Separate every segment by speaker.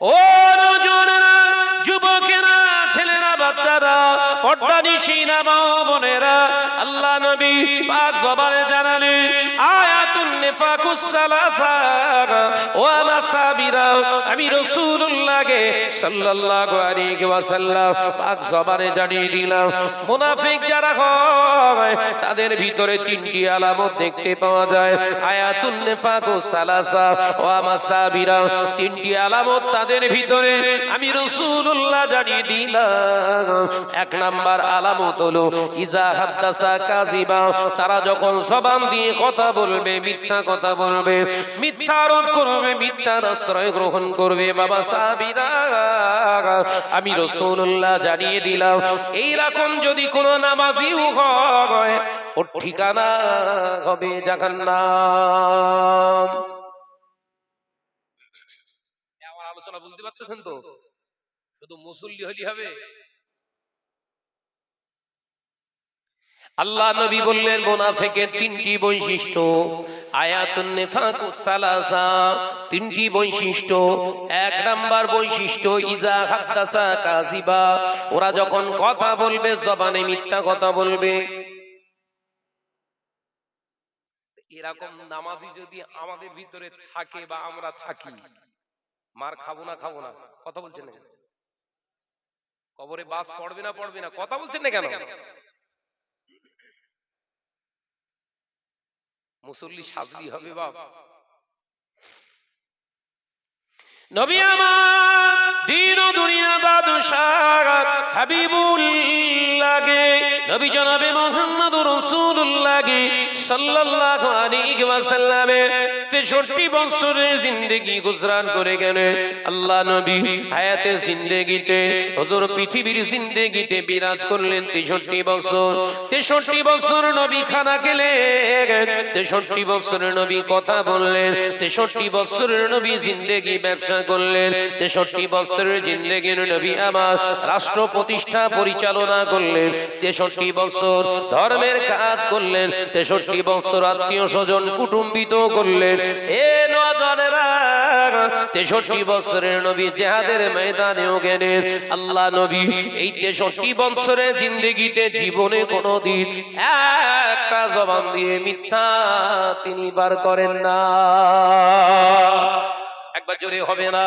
Speaker 1: ও নজনেরা যুবকেরা, ছেলেরা, বাচ্চারা পর্দানিসীনা মা বোনেরা, আল্লাহ নবী পাক জবানে জানালেন, আয়াতুন নিফাক আমি জবানে জানিয়ে দিলাম, মুনাফিক যারা হয়, তাদের ভিতরে তিনটি আলামত দেখতে পাওয়া যায়। নিফাকুস সালাসা। ও আমার সাহাবীরা তিনটি আলামত তাদের ভিতরে। আমি রাসূলুল্লাহ জানিয়ে দিলাম, এক নাম্বার আলামত হলো, ইজা হাদ্দাসা কাযিবা। তারা যখন সবান দিয়ে কথা বলবে, মিথ্যা কথা বলবে মিথ্যা আরোপ করবে, মিথ্যার আশ্রয় গ্রহণ করবে বাবা সাহাবীরা। আমি রাসূলুল্লাহ জানিয়ে দিলাম, এই রকম যদি কোনো নামাজিও হয়, ওর ঠিকানা হবে জাহান্নাম। আলোচনা বুঝতে পারতেছেন তো? শুধু মুসল্লি হলি হবে? আল্লাহ নবী বললেন মোনাফেকের তিনটি বৈশিষ্ট্য। সালাসা, তিনটি বৈশিষ্ট্য। এক নাম্বার বৈশিষ্ট্য, ইজা কাযিবা। ওরা যখন কথা বলবে, জবানে মিথ্যা কথা বলবে। এরকম নামাজি যদি আমাদের ভিতরে থাকে বা আমরা থাকি, মার খাব না খাব না, কথা বলছেন কবরে বাস পড়বে না পড়বে না, কথা বলছেন না কেন? মুসল্লি সাজলি হবে বাপ। নবী আমার দিন ও দুনিয়া বাদশাহ হাবিবুল্লাহকে নবী জনাবে মুহাম্মদ রাসূলুল্লাহকে সাল্লাল্লাহু আলাইহি ওয়াসাল্লামে 63 বছরের জিন্দেগি গুজরান করে গেলেন। আল্লাহ নবী হায়াতে জিন্দেগিতে, হুজুর পৃথিবীর জিন্দেগিতে বিরাজ করলেন 63 বছর। 63 বছর নবী খানা খেলেন 63 বছরের নবী কথা বললেন 63 বছরের নবী জিন্দেগি ব্যবসা করলেন 63 বছরের জিন্দেগির নবী আমার রাষ্ট্র প্রতিষ্ঠা পরিচালনা করলেন। 63 বছর ধর্মের কাজ করলেন। 63 বছর আত্মীয় স্বজন কুটুম্বিত করলেন। এ 63 বছরের নবী জেহাদের ময়দানেও গেলেন। আল্লাহ নবী, এই 63 বছরের জিন্দেগিতে জীবনে কোনোদিন একটা জবান দিয়ে মিথ্যা তিনি বার করেন না। জোরে হবে না।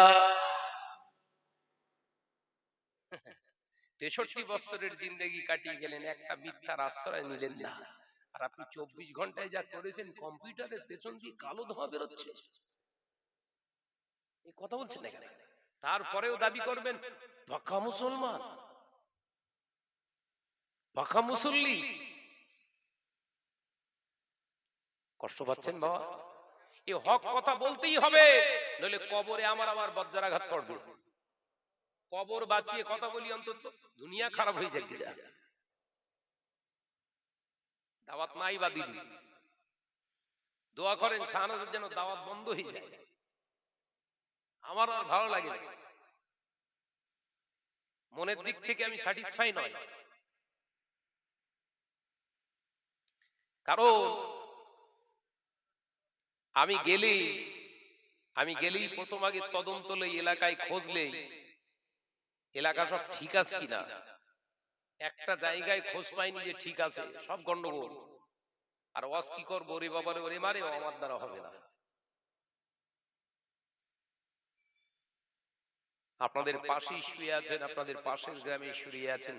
Speaker 1: তেষট্টি বছরের জিন্দগি কাটিয়ে গেলেন, একটা মিথ্যার আশ্রয় নিলেন না। আর আপনি চব্বিশ ঘন্টায় যা করেছেন, কম্পিউটারের পেছন দিয়ে কালো ধোঁয়া বেরোচ্ছে। কথা বলছেন না তারপরেও দাবি করবেন, পাকা মুসলমান। পাকা মুসল্লি। কষ্ট পাচ্ছেন বাবা? এ হক কথা বলতেই হবে, নইলে কবরে আমার আমার বজ্রাঘাত পড়বে কবর বাঁচিয়ে কথা বলি অন্তত, দুনিয়া খারাপ হয়ে গিয়া। দাওয়াত নাই বা দিলি। দোয়া করেন শাহানাদের যেন দাওয়াত বন্ধ হয়ে যায়। আমার আর ভালো লাগে মনের দিক থেকে আমি স্যাটিসফাই নয়। কারণ আমি গেলেই আমি গেলেই প্রথম আগে তদন্ত এলাকায় খোঁজলেই এলাকা সব ঠিক আছে কিনা? একটা জায়গায় খোঁজ পাইনি যে ঠিক আছে সব গন্ডগোল আর ওয়াজ কি করব ওরে বাবারে ওরে মারে আমার দ্বারা হবে না। আপনাদের পাশেই শুয়ে আছেন আপনাদের পাশের গ্রামে শুয়ে আছেন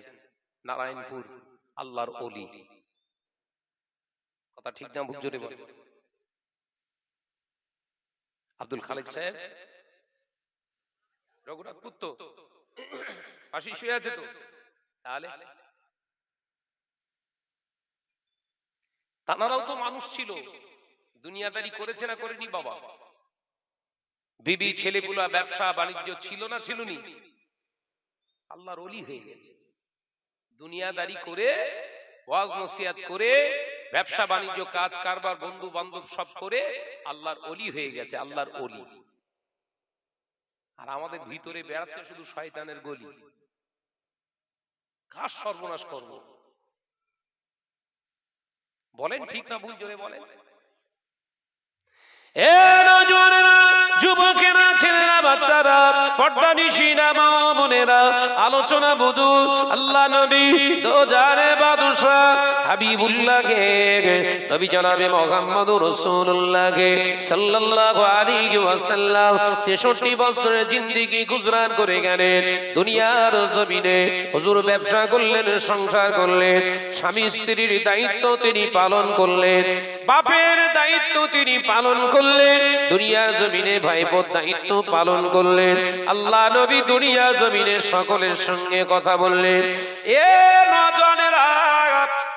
Speaker 1: নারায়ণপুর আল্লাহর অলি কথা ঠিক না ভুল জোরে বলে আব্দুল খালেক সাহেব। রঘুনাথপুর তো পাশে শুয়ে আছে তো? তাহলে? তানারাও তো মানুষ ছিল। দুনিয়াদারি করেছে না করেনি বাবা। বিবি ছেলেগুলা ব্যবসা বাণিজ্য ছিল না ছিল নি আল্লাহর অলি হয়ে গেছে। দুনিয়াদারি করে ওয়াজ নসিয়াত করে ব্যবসা বাণিজ্য, কাজ, কারবার বন্ধু বান্ধব সব করে আল্লাহর অলি হয়ে গেছে, আল্লাহর অলি আর আমাদের ভিতরে বেড়াচ্ছে শুধু শয়তানের গলি। কার সর্বনাশ করব? বলেন ঠিক না, ভুল জোরে বলেন। এ নজওয়ানেরা যুবকেরা, ছেলেরা, বাচ্চারা, পর্দা নিশিরা মা বোনেরা, আলোচনা বুধু, আল্লাহ নবী, দোজারে বাদুশা হাবিবুল্লাহকে, নবী জনাবে মোহাম্মদ রাসূলুল্লাহকে, সাল্লাল্লাহু আলাইহি ওয়াসাল্লাম 63 বছরের জিন্দেগি গুজরান করে গেলেন, দুনিয়ার জমিনে হুজুর ব্যবসা করলেন, সংসার করলেন, স্বামী স্ত্রীর দায়িত্ব তিনি পালন করলেন, বাপের দায়িত্ব তিনি পালন করলেন, দুনিয়ার জমিনে ভাইপোর দায়িত্ব পালন করলেন। আল্লাহ নবী দুনিয়া জমিনের সকলের সঙ্গে কথা বললেন। এ নজনেরা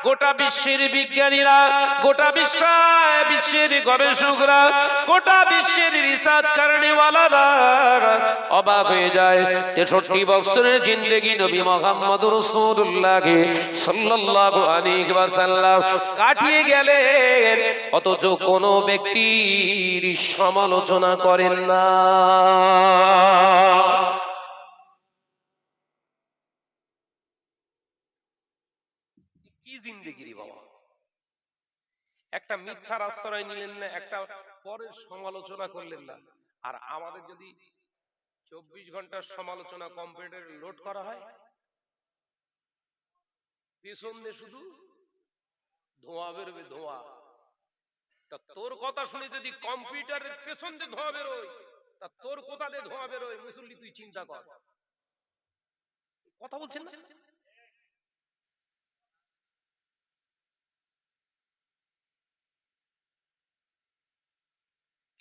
Speaker 1: গোটা বিশ্বের বিজ্ঞানীরা, গোটা বিশ্ব বিশ্বের গবেষকরা, গোটা বিশ্বের রিসার্চ কারণেওয়ালারা অবাক হয়ে যায়। তেষট্টি বছরের জিন্দগি নবী মোহাম্মদ রসুল্লাহকে ওয়াসাল্লাম কাটিয়ে গেলেন, অথচ কোনো ব্যক্তির সমালোচনা করেন না কি জিন্দেগি রে বাবা একটা মিথ্যার আশ্রয় নিলেন না, একটা পরের সমালোচনা করলেন না। আর আমাদের যদি চব্বিশ ঘণ্টার সমালোচনা কম্পিউটারে লোড করা হয়, পেছন দিয়ে শুধু ধোঁয়া বেরোবে, ধোঁয়া। তা তোর কথা শুনে যদি কম্পিউটারের পেছন দিয়ে ধোঁয়া বেরোয়, তা তোর কোথা দিয়ে ধোঁয়া বেরোয়? মুসল্লি, তুই চিন্তা কর। কথা বলছেন না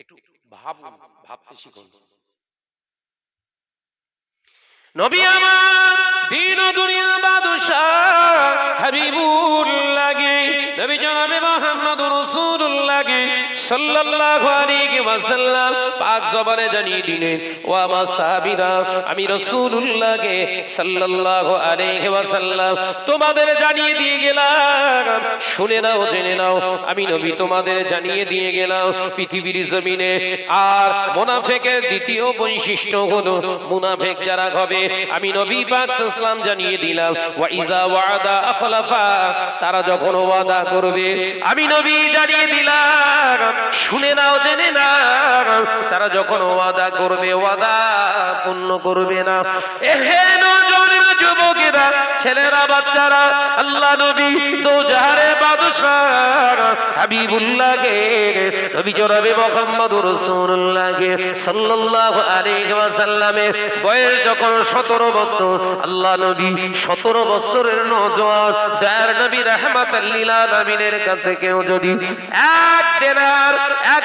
Speaker 1: একটু ভাবুন ভাবতে শিখুন। নবী আমার দিন ও দুনিয়া বাদশাহ হাবিবুল লাগে নবী জনাবে মুহাম্মদ রাসূলুল্লাহ সাল্লাল্লাহু আলাইহি পাক জবানে জানিয়ে দিলেন, ও আমার সাহাবীরা, আমি রাসূলুল্লাহকে সাল্লাল্লাহু আলাইহি তোমাদের জানিয়ে দিয়ে গেলাম। শুনে নাও, জেনে নাও, আমি নবী তোমাদের জানিয়ে দিয়ে গেলাম, পৃথিবীর জমিনে আর মুনাফিকের দ্বিতীয় বৈশিষ্ট্য হলো মুনাফিক যারা হবে, আমি নবী পাক সাল্লাম জানিয়ে দিলাম, ওয়া ইজা ওয়াদা আখলাফা তারা যখন ওয়াদা করবে, আমি নবী জানিয়ে দিলাম শুনে নাও জেনে না তারা যখন ওয়াদা করবে ওয়াদা পূর্ণ করবে না। যুবকেরা, ছেলেরা, বাচ্চারা, আল্লাহ নবী বাদশাহ হাবিবুল্লাহকে, নবী মুহাম্মদ সাল্লাল্লাহু আলাইহি বয়স যখন 17 বছর, আল্লাহ নবী 17 বছরের দয়ার নবী রাহমাতাল লিল আলামিনের কাছে কেউ যদি এক দিনার, এক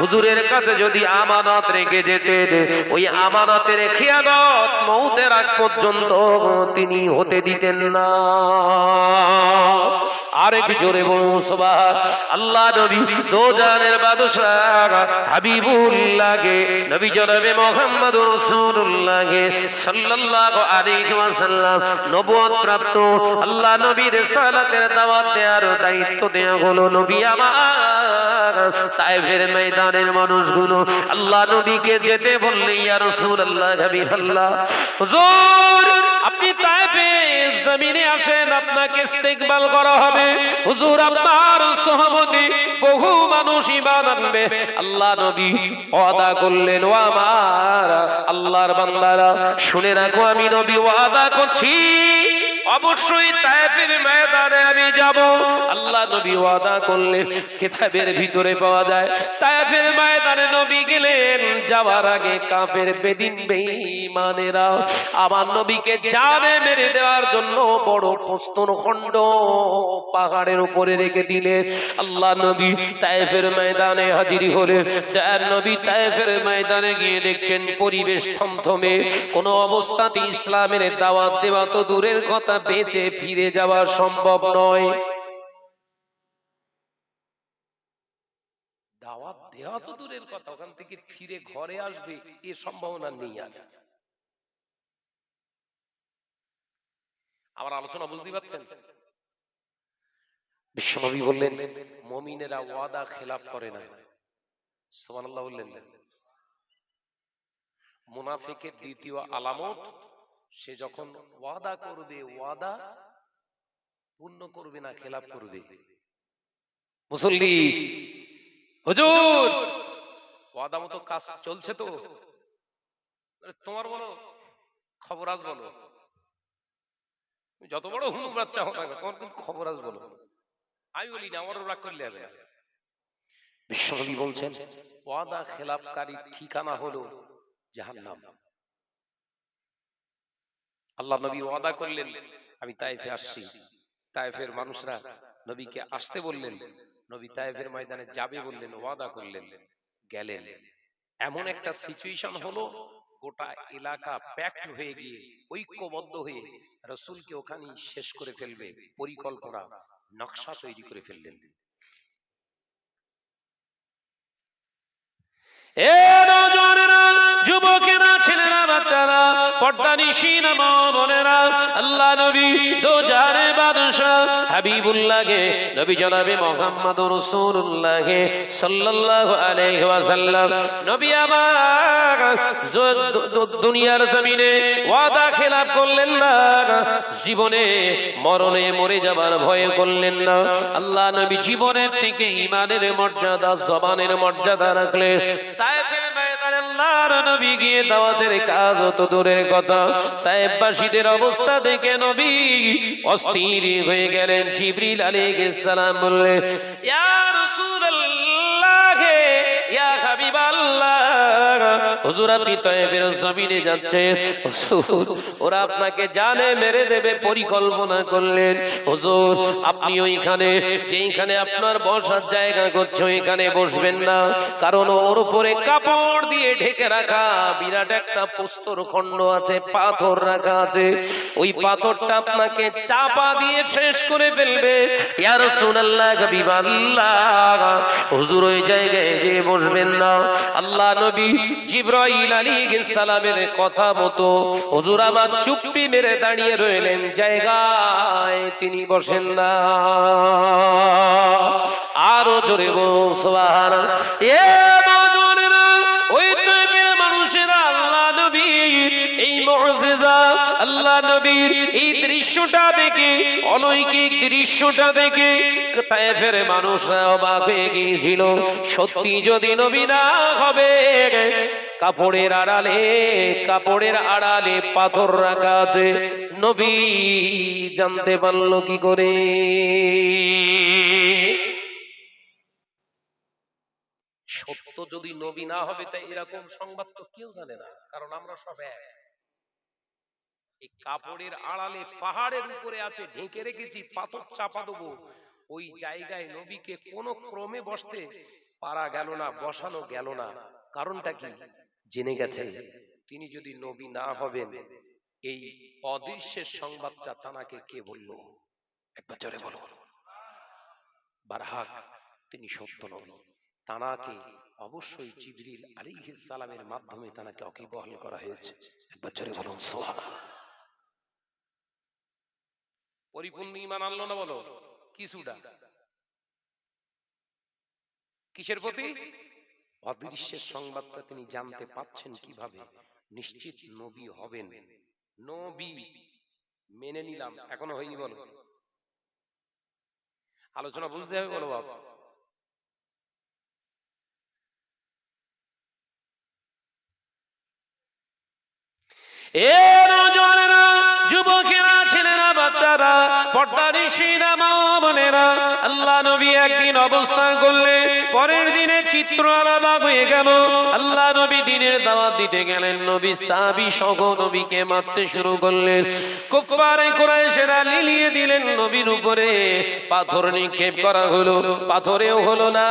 Speaker 1: হুজুরের কাছে যদি আমানত রেখে যেতেন, ওই আমানতের খেয়ানত মৌতের আগ পর্যন্ত তিনি হতে দিতেন না। আরেক জোরে আল্লাহ নবী দোজানের বাদশাহ হাবিবুল্লাহকে, নবী জনাবে মুহাম্মদ সাল্লাল্লাহু আলাইহি ওয়াসাল্লাম নবুয়ত প্রাপ্ত। আল্লাহ নবীর রিসালাতের দাওয়াত দেওয়ার দায়িত্ব দেয়া হলো, নবী আমার তাইফের ময়দানের মানুষগুলো। আল্লাহ নবীকে যেতে বললে ইয়া রাসূলুল্লাহ হাবিবাল্লাহ। হুজুর আপনি তাইবে জমিনে আসেন, আপনাকে ইস্তেকবাল করা হবে। হুজুর, আপনার সহমতি বহু মানুষ ঈমান আনবে। আল্লাহ নবী ওয়াদা করলেন, ও আমার আল্লাহর বান্দারা, শুনে রাখো, আমি নবী ওয়াদা করছি। অবশ্যই তায়েফের ময়দানে আমি যাব। আল্লাহ নবী ওয়াদা করলেন কিতাবের ভিতরে পাওয়া যায়। তায়েফের ময়দানে নবী গেলেন, যাওয়ার আগে কাফের বেদিন বেঈমানেরা আমার নবীকে জানে মেরে দেওয়ার জন্য বড় প্রস্তর খণ্ড পাহাড়ের উপরে রেখে দিলেন। আল্লাহ নবী তায়েফের ময়দানে হাজির হলেন। দয়ার নবী তায়েফের ময়দানে গিয়ে দেখছেন, পরিবেশ থমথমে। কোনো অবস্থাতে ইসলামের দাওয়াত দেওয়া তো দূরের কথা বেঁচে ফিরে যাওয়া সম্ভব নয়। দাওয়াত দেওয়া তো দূরের কথা, ওখান থেকে ফিরে ঘরে আসবে, এ সম্ভাবনা নেই আলোচনা বুঝতে পারছেন? বিশ্বনবী বললেন, মমিনেরা ওয়াদা খেলাফ করে না। সুবহানাল্লাহ বললেন, মুনাফিকের দ্বিতীয় আলামত সে যখন ওয়াদা করবে ওয়াদা পূর্ণ করবে না খেলাফ করবে। মুসল্লি হুজুর ওয়াদা মতো কাজ চলছে তো? তোমার বলো খবর আজ বলো। যত বড় হুনু বাচ্চা হোক না তোমার কিন্তু খবর আজ বলো। আমি বলি না আমারও রাগ করলে হবে বিশ্বকবি বলছেন ওয়াদা খেলাপকারী ঠিকানা হলো জাহান্নাম। আল্লাহ নবী ওয়াদা করলেন আমি তাইফে আসছি। তাইফের মানুষরা নবীকে আসতে বললেন নবী তাইফের ময়দানে যাবে বললেন ওয়াদা করলেন গেলেন। এমন একটা সিচুয়েশন হলো গোটা এলাকা প্যাক্ট হয়ে গিয়ে ঐক্যবদ্ধ হয়ে রসুলকে ওখানেই শেষ করে ফেলবে পরিকল্পনা নকশা তৈরি করে ফেললেন। এ নজনেরা যুবকেরা, ছেলেরা, বাচ্চারা, পর্দা নিশিনা বোনেরা, আল্লাহ নবী দো জানে বাদশাহ, হাবিবুল্লাহকে, নবী জনাবে মোহাম্মদ রাসূলুল্লাহকে সাল্লাল্লাহু আলাইহি ওয়াসাল্লাম, নবী দু- দুনিয়ার জমিনে ওয়াদা খেলাপ করলেন না, জীবনে মরণে মরে যাবার ভয় করলেন না। আল্লাহ নবী জীবনের থেকে ইমানের মর্যাদা, জবানের মর্যাদা রাখলেন। তায়েফের ময়দানে আল্লাহর নবী গিয়ে দাওয়াতের কাজ অত দূরের কথা। তাইবাসীদের অবস্থা দেখে নবী অস্থির হয়ে গেলেন। জিবরিল আলাইহিস সালাম বললেন ইয়া রাসূলুল্লাহ, ইয়া হাবিবাল্লাহ হুজুর, আপনি তায়েফের জমিনে যাচ্ছেন হুজুর, ওরা আপনাকে জানে, মেরে দেবে, পরিকল্পনা করলেন। হুজুর, আপনি ওইখানে, যেইখানে আপনার বসার জায়গা করছে, ওইখানে বসবেন না। কারণ ওর উপরে কাপড় দিয়ে ঢেকে রাখা, বিরাট একটা প্রস্তর খণ্ড আছে, পাথর রাখা আছে। ওই পাথরটা আপনাকে চাপা দিয়ে শেষ করে ফেলবে। ইয়া রাসূলুল্লাহ হাবিবাল্লাহ হুজুর, ওই জায়গায় যে বসবেন না। আল্লাহ নবী জিব্রাইল আলাইহিস সালামের কথা মতো হুজুর আমার চুপ্পি মেরে দাঁড়িয়ে রইলেন, জায়গায় তিনি বসেন না। আরও জোরে বল সুবহানাল্লাহ। এ মজুরেরা আল্লাহ নবীর এই দৃশ্যটা দেখে, অলৌকিক দৃশ্যটা দেখে তায়েফের মানুষরা অবাক হয়ে গিয়েছিল। সত্যি যদি নবী না হবে, কাপড়ের আড়ালে কাপড়ের আড়ালে পাথর রাখা আছে। নবী জানতে পারল কি করে? সত্য যদি নবী না হবে, তাই এরকম সংবাদ তো কেউ জানে না, কারণ আমরা সব এক। কাপড়ের আড়ালে পাহাড়ের উপরে আছে, ঢেকে রেখেছি, পাথর চাপা দেবো। ওই জায়গায় নবীকে কোনো ক্রমে বসতে পারা গেল না, বসানো গেল না। কারণটা কি? জেনে গেছে। তিনি যদি নবী না হবেন, এই অদৃশ্যের সংবাদটা তানাকে কে বলল? একবার জোরে বলো। বারহাক, তিনি সত্য নবী। তানাকে অবশ্যই জিবরিল আলাইহিস সালামের মাধ্যমে তানাকে অকিবহল করা হয়েছে। একবার জোরে বলুন, সুবহানাল্লাহ। পরিপূর্ণ ঈমান আনলো না বলো? কিছুটা কিসের প্রতি? অদৃশ্যের সংবাদটা তিনি জানতে পাচ্ছেন কীভাবে? নিশ্চিত নবী হবেন। নবী মেনে নিলাম, এখনও হয়নি বলো। আলোচনা বুঝতে হবে বলো বাবা এ নজরেরা যুবকেরা বাচ্চারা পর্দারি মা বোনেরা। আল্লাহ নবী একদিন অবস্থান করলে পরের দিনে চিত্র আলাদা হয়ে গেল। আল্লাহ নবী দিনের দাওয়াত দিতে গেলেন, নবী সাহাবী সহ নবীকে মারতে শুরু করলেন। কুফারে কুরাইশেরা লিলিয়ে দিলেন নবীর উপরে। পাথর নিক্ষেপ করা হলো, পাথরেও হলো না।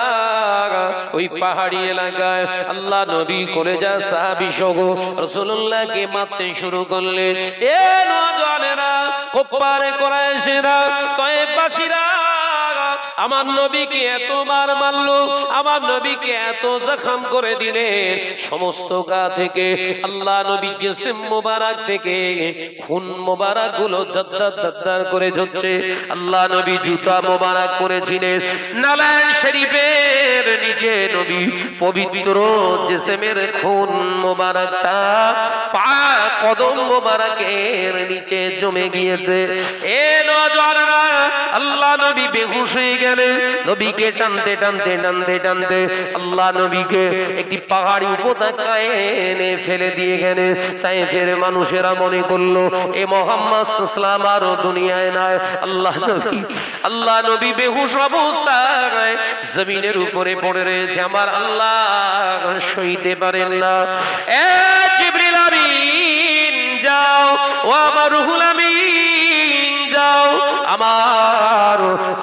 Speaker 1: ওই পাহাড়ি এলাকায় আল্লাহ নবী যা সাহাবী সহ রাসূলুল্লাহকে মারতে শুরু করলেন। এ নজনেরা কোপারে করাইশেরা, তয়েবাসীরা আমার নবীকে এতবার মারলো আমার নবীকে এত জখম করে দিলেন সমস্ত গা থেকে আল্লাহ নবী জিসিম মোবারক থেকে খুন মোবারকগুলো দাদ্দার দাদ্দার করে যাচ্ছে আল্লাহ নবী জুতা মোবারক করেছিলেন নালায় শরীফের নিচে নবী পবিত্র জিসিমের খুন মোবারকটা পাক কদম মোবারকের নিচে জমে গিয়েছে। এ নজররা আল্লাহ নবী বেহুশ হয়ে গেলে নবীকে টানতে টানতে টানতে টানতে আল্লাহ নবীকে একটি পাহাড়ি উপত্যকায় এনে ফেলে দিয়ে গেলে। তাই ফের মানুষেরা মনে করল, এ মোহাম্মদ ইসলাম আরও দুনিয়ায় নাই। আল্লাহ নবী আল্লাহ নবী বেহুশ অবস্থায় জমিনের উপরে পড়ে রয়েছে। আমার আল্লাহ সইতে পারেন না। এ জিবরিল আমিন, যাও। ও আমার রুহুল আমিন, যাও। আমার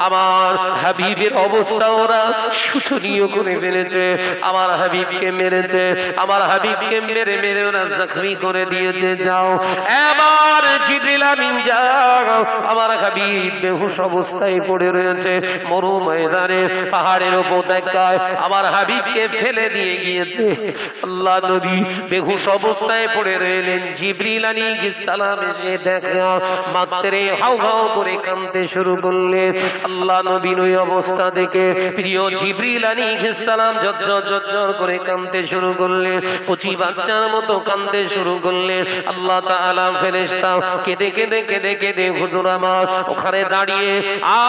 Speaker 1: আমার হাবিবের অবস্থা ওরা শোচনীয় করে ফেলেছে। আমার হাবিবকে মেরেছে, আমার হাবিবকে মেরে মেরে ওরা জখমি করে দিয়েছে। যাও, এবার জিবরিল আমিন যাও। আমার হাবিব বেহুশ অবস্থায় পড়ে রয়েছে মরু ময়দানে পাহাড়ের উপত্যকায় আমার হাবিবকে ফেলে দিয়ে গিয়েছে। আল্লাহ নবী বেহুশ অবস্থায় পড়ে রইলেন। জিবরিল আলাইহিস সালাম এসে দেখা, মাত্রে হাউ হাউ করে কাঁদতে শুরু করলেন। আল্লাহ নবীর ওই অবস্থা দেখে প্রিয় জিবরিল আলাইহিস সালাম ঝরঝর ঝরঝর করে কাঁদতে শুরু করলেন কচি বাচ্চার মতো কাঁদতে শুরু করলেন আল্লাহ তাআলা ফেরেশতা কেঁদে কেঁদে কেঁদে কেঁদে হুজুর আমার ওখানে দাঁড়িয়ে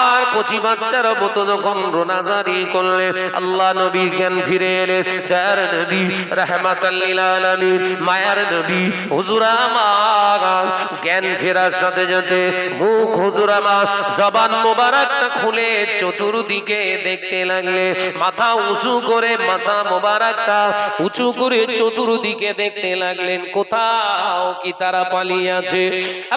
Speaker 1: আর কচি বাচ্চার মতো যখন রোনাজারি করলে, আল্লাহ নবীর জ্ঞান ফিরে এলে তার নবী রাহমাতাল্লিল আলামিন, মায়ার নবী, হুজুর আমার। জ্ঞান ফেরার সাথে সাথে মুখ হুজুর আমার, জবান মোবারকটা খুলে চতুর্দিকে দেখতে লাগলে, মাথা উঁচু করে, মাথা মোবারকটা উঁচু করে চতুর্দিকে দেখতে লাগলেন, কোথাও কি তারা পালিয়ে আছে?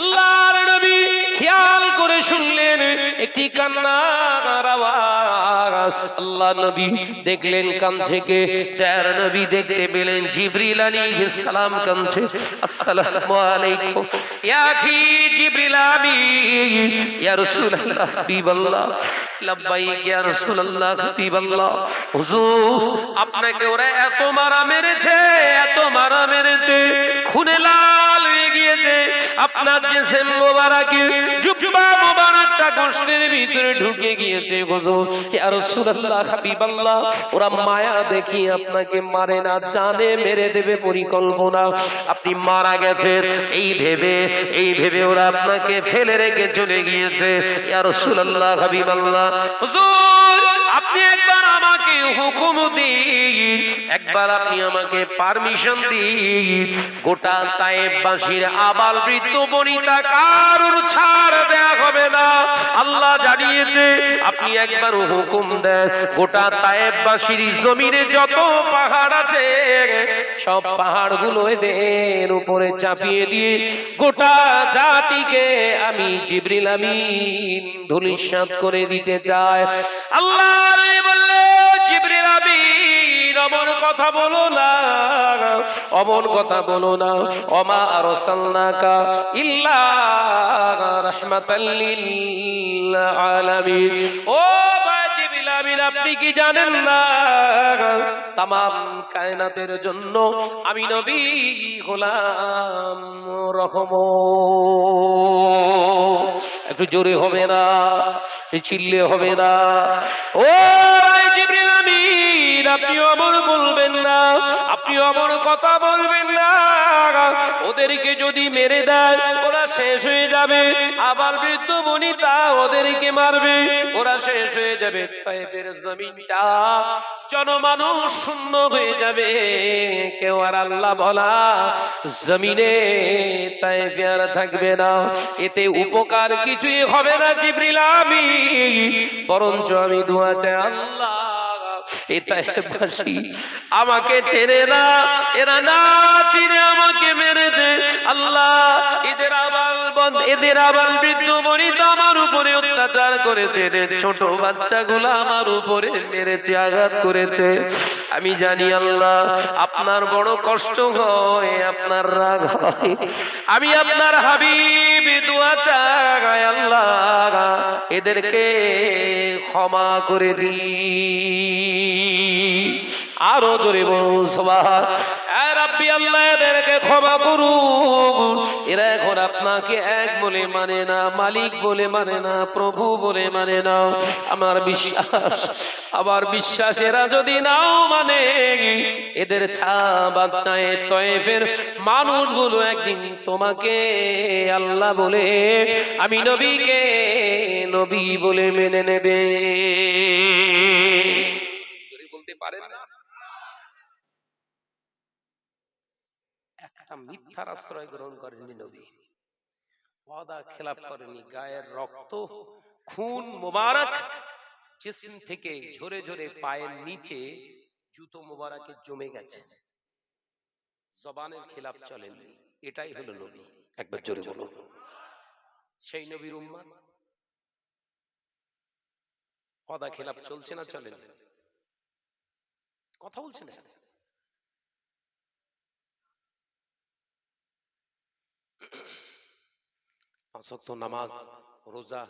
Speaker 1: আল্লাহর নবী খেয়াল করে শুনলেন, একটি কান্নার আওয়াজ। আল্লাহ নবী দেখলেন কাঁদছে কে? তার নবী দেখতে পেলেন জিবরিল আলাইহিস সালাম কাঁদছে। আসসালামু আলাইকুম। ইয়া আখি জিবরিল আমিন। ইয়া রাসূলুল্লাহ, হাবিবাল্লাহ। ওরা ঢুকে গিয়েছে হাবিবাল্লাহ, ওরা মায়া দেখি আপনাকে মারে না, জানে মেরে দেবে পরিকল্পনা। আপনি মারা গেছেন, এই ভেবে এই ভেবে ওরা আপনাকে ফেলে রেখে চলে গিয়েছে। ইয়া রাসূলুল্লাহ হাবিবাল্লাহ। হুজুর আপনি একবার আমাকে হুকুম দিন, একবার আপনি আমাকে পারমিশন দিন। গোটা তায়েববাসীর আবাল বৃদ্ধ বনিতা কারুর ছাড় দেয়া হবে না। আল্লাহ জানিয়েছে, আপনি একবার হুকুম দেন, গোটা তায়েববাসীর জমিনে যত পাহাড় আছে, সব পাহাড়গুলো এদের উপরে চাপিয়ে দিয়ে গোটা জাতিকে আমি জিবরিল আমিন ধুলিসাৎ করে দিতে চাই। আল্লাহ বললে জিবরিল আমিন, অমন কথা বলো না, অমন কথা বলো না। অমা আরসালনাকা ইল্লা রাহমাতাল লিল আলামিন। ও আপনি কি জানেন না? তামাম কায়নাতের জন্য আমি নবী গোলাম রহম একটু জোরে হবে না চিল্লে হবে না। ও আমি আপনি অমর বলবেন না, আপনি অমর কথা বলবেন না। ওদেরকে যদি মেরে দেয়, ওরা শেষ হয়ে যাবে। আবার বৃদ্ধ বনিতা ওদেরকে মারবে, ওরা শেষ হয়ে যাবে। জমিনটা জনমানুষ শূন্য হয়ে যাবে। কেউ আর আল্লাহ বলা জমিনে তাইফে আর থাকবে না। এতে উপকার কিছুই হবে না জিবরিল বরঞ্চ আমি দোয়া চাই আল্লাহ। আমাকে চেনে না এরা না চিনে আমাকে মেরেছে আল্লাহ এদের বন্ধ এদের আবার বৃদ্ধ বনিতা আমার উপরে অত্যাচার করেছে ছোট বাচ্চাগুলো আমার উপরে মেরেছে আঘাত করেছে। আমি জানি আল্লাহ আপনার বড় কষ্ট হয় আপনার রাগ হয়। আমি আপনার হাবিব দোয়া আল্লাহ। এদেরকে ক্ষমা করে দিই। আরও জোরে এদেরকে ক্ষমা করুন। এরা এখন আপনাকে এক বলে মানে না, মালিক বলে মানে না, প্রভু বলে মানে না। আমার বিশ্বাস আবার বিশ্বাস, এরা যদি নাও মানে এদের ছা বাচ্চায় তয়েফের মানুষগুলো একদিন তোমাকে আল্লাহ বলে, আমি নবীকে নবী বলে মেনে নেবে। বলতে পারেন না একটা মিথ্যার আশ্রয় গ্রহণ করেননি নবী। ওয়াদা খেলাপ করেনি গায়ের রক্ত, খুন, মোবারক, জিসম থেকে ঝরে ঝরে পায়ের নিচে জুতো মোবারকে জমে গেছে। জবানের খেলাপ চলেননি, এটাই হলো নবী। একবার জোরে বলুন। সেই নবীর উম্মাদ ওয়াদা খেলাপ চলছে না চলেনি? কথা বলছে না পাঁচক্ত নামাজ, রোজা,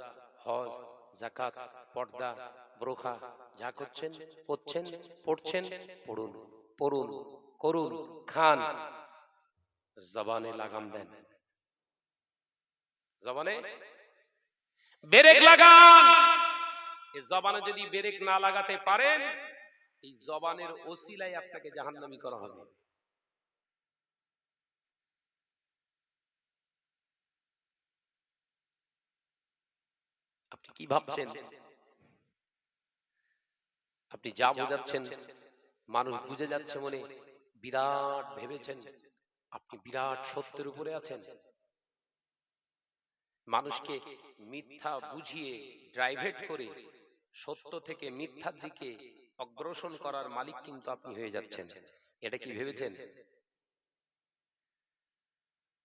Speaker 1: হজ জাকাত পর্দা, ব্রোখা, যা করছেন করছেন পড়ছেন, পড়ুন পড়ুন, করুন, খান। জবানে লাগাম দেন। জবানে? বেরেক লাগান! এই জবানে যদি বেরেক না লাগাতে পারেন, এই জবানের ওসিলায় আপনাকে জাহান্নামী করা হবে। কি ভাবছেন? আপনি যা বোঝাচ্ছেন, মানুষ বুঝে যাচ্ছে মনে বিরাট ভেবেছেন, আপনি বিরাট সত্যের উপরে আছেন। মানুষকে মিথ্যা বুঝিয়ে ড্রাইভেট করে সত্য থেকে মিথ্যার দিকে অগ্রসর করার মালিক কিন্তু আপনি হয়ে যাচ্ছেন। এটা কি ভেবেছেন?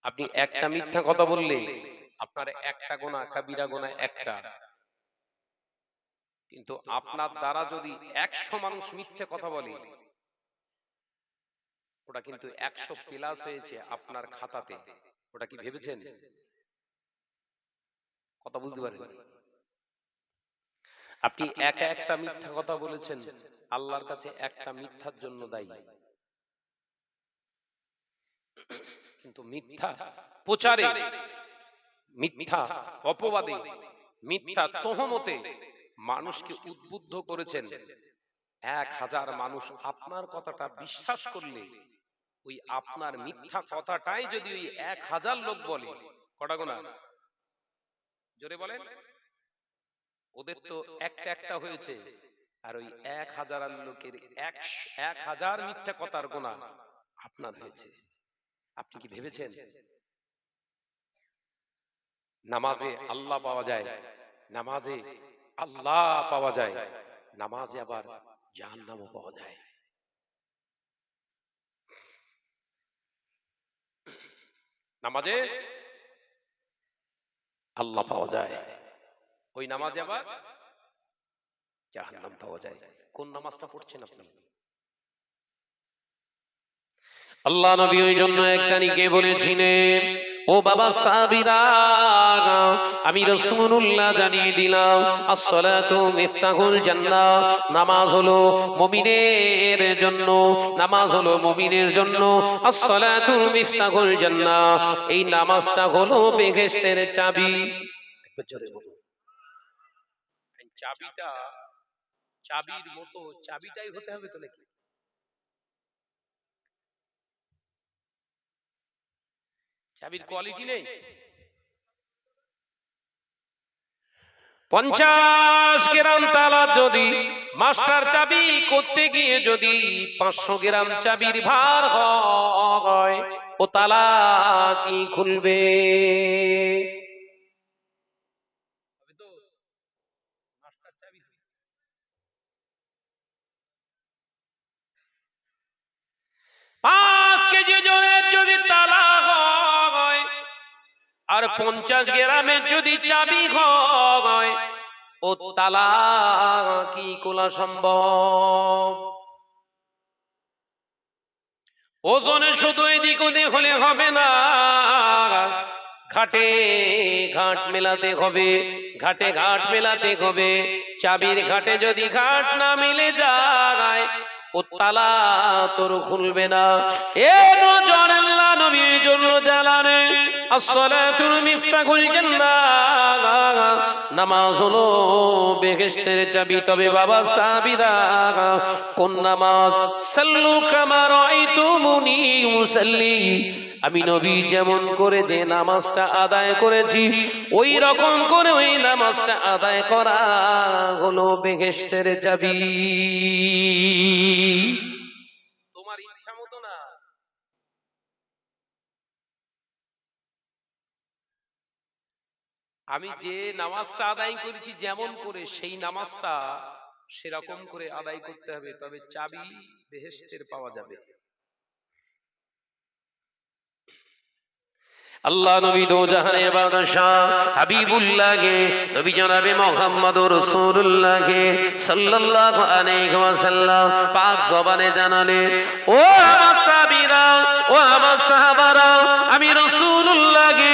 Speaker 1: আপনি একটা মিথ্যা কথা বললে আপনার একটা গোনা কাবিরা গোনা একটা। কিন্তু আপনার দ্বারা যদি একশো মানুষ মিথ্যে কথা বলে ওটা কিন্তু একশো প্লাস হয়েছে আপনার খাতাতে। ওটা কি ভেবেছেন? কথা বুঝতে পারেন আপনি একা একটা মিথ্যা কথা বলেছেন আল্লাহর কাছে একটা মিথ্যার জন্য দায়ী। কিন্তু মিথ্যা প্রচারে মিথ্যা অপবাদে মিথ্যা তহমতে মানুষকে উদ্বুদ্ধ করেছেন, এক হাজার মানুষ আপনার কথাটা বিশ্বাস করলে, ওই আপনার মিথ্যা কথাটাই যদি ওই এক হাজার লোক বলে, কটা গোনা? জোরে বলেন। ওদের তো একটা একটা হয়েছে, আর ওই এক হাজার লোকের এক হাজার মিথ্যা কথার গোনা আপনার হয়েছে। আপনি কি ভেবেছেন? নামাজে আল্লাহ পাওয়া যায়, নামাজে আল্লাহ পাওয়া যায়। নামাজে আবার জাহান্নামও পাওয়া যায়। নামাজে আল্লাহ পাওয়া যায়। ওই নামাজে আবার জাহান্নাম পাওয়া যায়। কোন নামাজটা পড়ছেন আপনি? আল্লাহ নবী ওই জন্য একটানিকে বলেছিলেন ও বাবা সাবিরা আমি রসুল্লাহ জানিয়ে দিলাম, আসসালাতু মিফতাহুল জান্নাহ, নামাজ হলো মুমিনের জন্য, নামাজ হলো মুমিনের জন্য, আসসালাতু মিফতাহুল জান্নাহ, এই নামাজটা হলো বেহেশতের চাবি। চাবিটা, চাবির মতো, চাবিটাই হতে হবে তো নাকি? চাবির কোয়ালিটি নেই। পঞ্চাশ গ্রাম তালা যদি মাস্টার চাবি করতে গিয়ে যদি পাঁচশো গ্রাম চাবির ভার হয় ও তালা কি খুলবে? পাঁচ কেজি জনের যদি তালা হয় আর পঞ্চাশ গ্রামের যদি চাবি হয় ও তালা কি কোলা সম্ভব? ওজনে শুধু এদিক ওদিক হলে হবে না ঘাটে ঘাট মেলাতে হবে ঘাটে ঘাট মেলাতে হবে। চাবির ঘাটে যদি ঘাট না মিলে যায় ও তালা তোর খুলবে না। এ নজর জন্য জ্বালানে। আসসালাতুল মিফতাহুল জান্নাহ। নামাজ হলো বেহেশতের চাবি। তবে বাবা সাবিরা কোন নামাজ? সাল্লু কামা রাআইতুমুনি মুসাল্লি আমি নবী যেমন করে যে নামাজটা আদায় করেছি, ওই রকম করে ওই নামাজটা আদায় করা হলো বেহেশতের চাবি তোমার ইচ্ছা মতো না আমি যে নামাজটা আদায় করেছি যেমন করে সেই নামাজটা সেরকম করে আদায় করতে হবে তবে চাবি বেহেশতের পাওয়া যাবে। আল্লাহ নবী দো জাহানে বাদশাহ হাবিবুল্লাহকে নবী জনাবে মুহাম্মদ রাসূলুল্লাহকে সাল্লাল্লাহু আলাইহি ওয়াসাল্লাম পাক জবানে জানালে ও আমার সাহাবীরা ও আমার সাহাবারা আমি রাসূলুল্লাহকে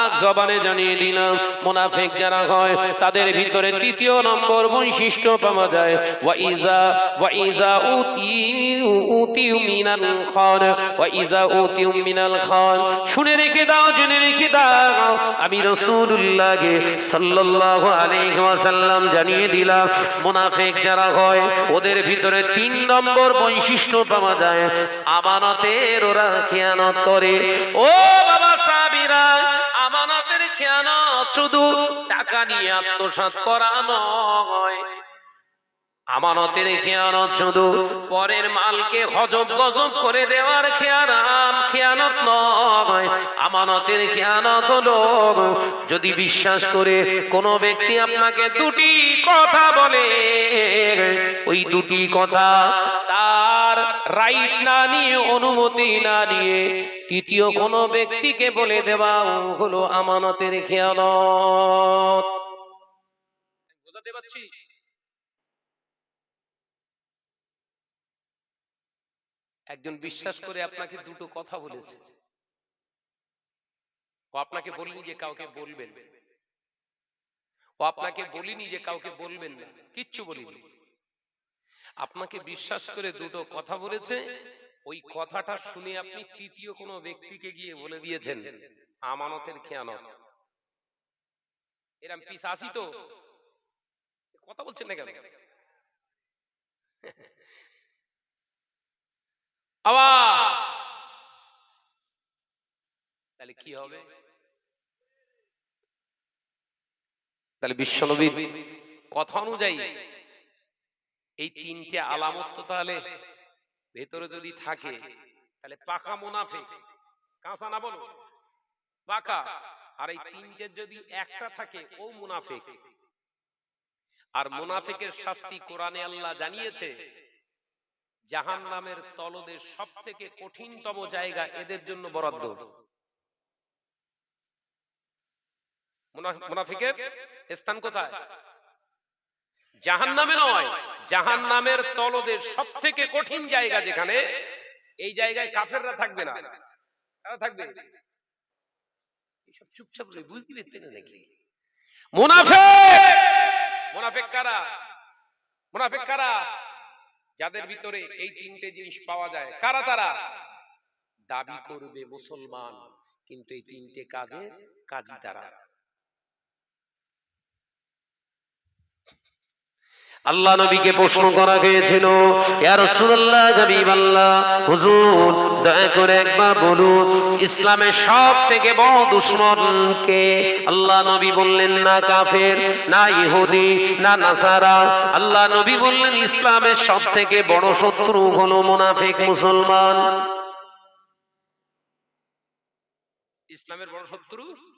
Speaker 1: পাক জবানে জানিয়ে দিলাম মুনাফিক যারা হয়, তাদের ভিতরে তৃতীয় নম্বর বৈশিষ্ট্য পাওয়া যায়। ওয়া ইজা ওয়া ইজা উতি উতি মিনাল খান, ওয়া ইজা উতি মিনাল খান। শুনে রেখে দাও, জেনে রেখে দাও। আমি রাসূলুল্লাহকে সাল্লাল্লাহু আলাইহি ওয়াসাল্লাম জানিয়ে দিলাম, মুনাফিক যারা হয়, ওদের ভিতরে তিন নম্বর বৈশিষ্ট্য পাওয়া যায়। আমানতের ওরা খেয়ানত করে। ও বাবা সাবিরা আমানতের খেয়ানত শুধু টাকা নিয়ে আত্মসাৎ করা নয়। আমানতের খেয়ানত শুধু পরের মালকে হজব গজব করে দেওয়ার খেয়ানাম খেয়ানত নয়। আমানতের খেয়ানত হলো যদি বিশ্বাস করে কোনো ব্যক্তি আপনাকে দুটি কথা বলে। ওই দুটি কথা তার রাইট না নিয়ে, অনুমতি না নিয়ে, তৃতীয় কোনো ব্যক্তিকে বলে দেওয়া হলো আমানতের খেয়ানত বোঝাতে পারছি? একজন বিশ্বাস করে আপনাকে দুটো কথা বলেছে। ও আপনাকে বলিনি যে কাউকে বলবেন। ও আপনাকে বলিনি যে কাউকে বলবেন না। কিচ্ছু বলিনি। আপনাকে বিশ্বাস করে দুটো কথা বলেছে। ওই কথাটা শুনে আপনি তৃতীয় কোনো ব্যক্তিকে গিয়ে বলে দিয়েছেন, আমানতের খেয়ানত। এরম পিস আসি তো কথা বলছেন না কেন? তাহলে কি হবে? তাহলে বিশ্বনবীর কথা অনুযায়ী এই তিনটে আলামত তো তাহলে ভেতরে যদি থাকে, তাহলে পাকা মুনাফে কাঁচা না বলো পাকা। আর এই তিনটের যদি একটা থাকে, ও মুনাফেক। আর মুনাফিকের শাস্তি কোরআনে আল্লাহ জানিয়েছে জাহান নামের তলদের সব থেকে কঠিনতম জায়গা এদের জন্য বরাদ্দ। মুনা- মুনাফিকের স্থান কোথায়? জাহান নামে নয় জাহান নামের তলদের সব থেকে কঠিন জায়গা যেখানে, এই জায়গায় কাফেররা থাকবে না। কারা থাকবে? চুপচাপ বুঝতে নাকি? কারা? কারা? যাদের ভিতরে এই তিনটে জিনিস পাওয়া যায়, কারা তারা? দাবি করবে মুসলমান, কিন্তু এই তিনটে কাজে কাজী তারা। আল্লাহ নবীকে প্রশ্ন করা হয়েছিল হুজুর, দয়া করে একবার বলুন, ইসলামের সব থেকে বড় দুশমন কে? আল্লাহ নবী বললেন, না কাফের, না ইহুদি, না নাসারা। আল্লাহ নবী বললেন, ইসলামের সব থেকে বড় শত্রু হলো মুনাফিক মুসলমান। ইসলামের বড় শত্রু?